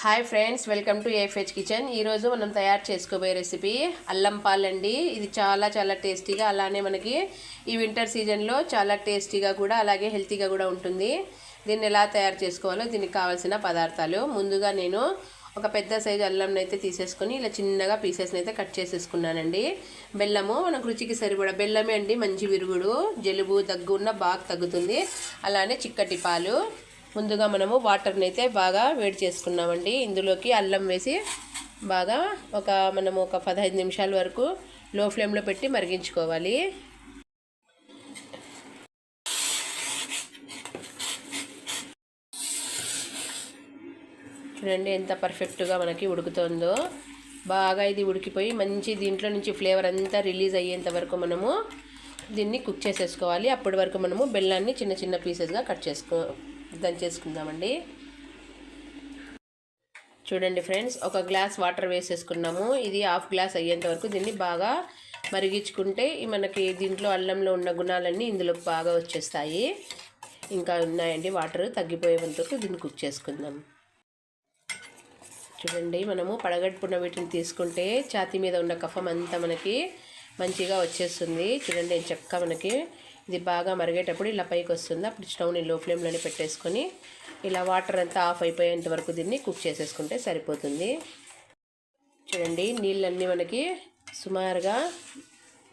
Hi friends welcome to A F H kitchen ఈరోజు మనం తయారు చేసుకోబోయే రెసిపీ అల్లం పాలండి. ఇది చాలా చాలా టేస్టీగా అలానే మనకి ఈ వింటర్ సీజన్లో చాలా టేస్టీగా కూడా అలాగే హెల్తీగా కూడా ఉంటుంది. దీన్ని ఎలా తయారు చేసుకోవాలో దీనికి కావాల్సిన పదార్థాలు. ముందుగా నేను ఒక పెద్ద సైజు అల్లంని అయితే తీసేసుకొని ఇలా చిన్నగా పీసెస్ని అయితే కట్ చేసేసుకున్నానండి. బెల్లము మనకు రుచికి సరిపడా బెల్లమే అండి మంచి విరుగుడు. జలుబు దగ్గు ఉన్న బాగా తగ్గుతుంది. అలానే చిక్కటి పాలు. ముందుగా మనము వాటర్ని అయితే బాగా వేడి చేసుకున్నామండి. ఇందులోకి అల్లం వేసి బాగా ఒక మనము ఒక పదహైదు నిమిషాల వరకు లో ఫ్లేమ్లో పెట్టి మరిగించుకోవాలి. చూడండి ఎంత పర్ఫెక్ట్గా మనకి ఉడుకుతుందో. బాగా ఇది ఉడికిపోయి మంచి దీంట్లో నుంచి ఫ్లేవర్ అంతా రిలీజ్ అయ్యేంత వరకు మనము దీన్ని కుక్ చేసేసుకోవాలి. అప్పటి వరకు మనము బెల్లాన్ని చిన్న చిన్న పీసెస్గా కట్ చేసుకో దంచేసుకుందామండి చూడండి ఫ్రెండ్స్ ఒక గ్లాస్ వాటర్ వేసేసుకున్నాము. ఇది హాఫ్ గ్లాస్ అయ్యేంత వరకు దీన్ని బాగా మరిగించుకుంటే మనకి దీంట్లో అల్లంలో ఉన్న గుణాలన్నీ ఇందులో బాగా వచ్చేస్తాయి. ఇంకా ఉన్నాయండి వాటర్ తగ్గిపోయేంతకు దీన్ని కుక్ చేసుకుందాం. చూడండి మనము పడగట్టుకున్న వీటిని తీసుకుంటే ఛాతీ మీద ఉన్న కఫం అంతా మనకి మంచిగా వచ్చేస్తుంది. చూడండి చక్క మనకి ఇది బాగా మరిగేటప్పుడు ఇలా పైకి వస్తుంది. అప్పుడు స్టవ్ని లో ఫ్లేమ్లోనే పెట్టేసుకొని ఇలా వాటర్ అంతా ఆఫ్ అయిపోయేంత వరకు దీన్ని కుక్ చేసేసుకుంటే సరిపోతుంది. చూడండి నీళ్ళన్నీ మనకి సుమారుగా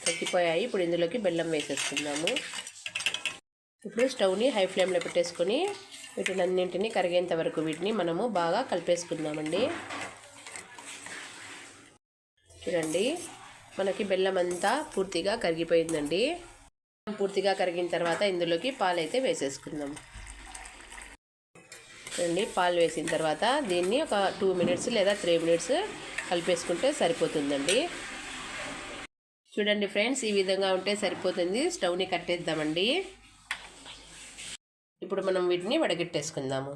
తగ్గిపోయాయి. ఇప్పుడు ఇందులోకి బెల్లం వేసేసుకుందాము. ఇప్పుడు స్టవ్ని హై ఫ్లేమ్లో పెట్టేసుకొని వీటినన్నింటినీ కరిగేంత వరకు వీటిని మనము బాగా కలిపేసుకుందామండి. చూడండి మనకి బెల్లం అంతా పూర్తిగా కరిగిపోయిందండి. పూర్తిగా కరిగిన తర్వాత ఇందులోకి పాలు అయితే వేసేసుకుందాం. చూడండి పాలు వేసిన తర్వాత దీన్ని ఒక టూ మినిట్స్ లేదా త్రీ మినిట్స్ కలిపేసుకుంటే సరిపోతుందండి. చూడండి ఫ్రెండ్స్ ఈ విధంగా ఉంటే సరిపోతుంది. స్టవ్ని కట్టేద్దామండి. ఇప్పుడు మనం వీటిని వడగట్టేసుకుందాము.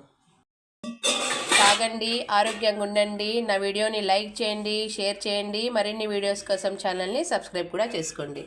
తాగండి ఆరోగ్యంగా ఉండండి. నా వీడియోని లైక్ చేయండి షేర్ చేయండి. మరిన్ని వీడియోస్ కోసం ఛానల్ని సబ్స్క్రైబ్ కూడా చేసుకోండి.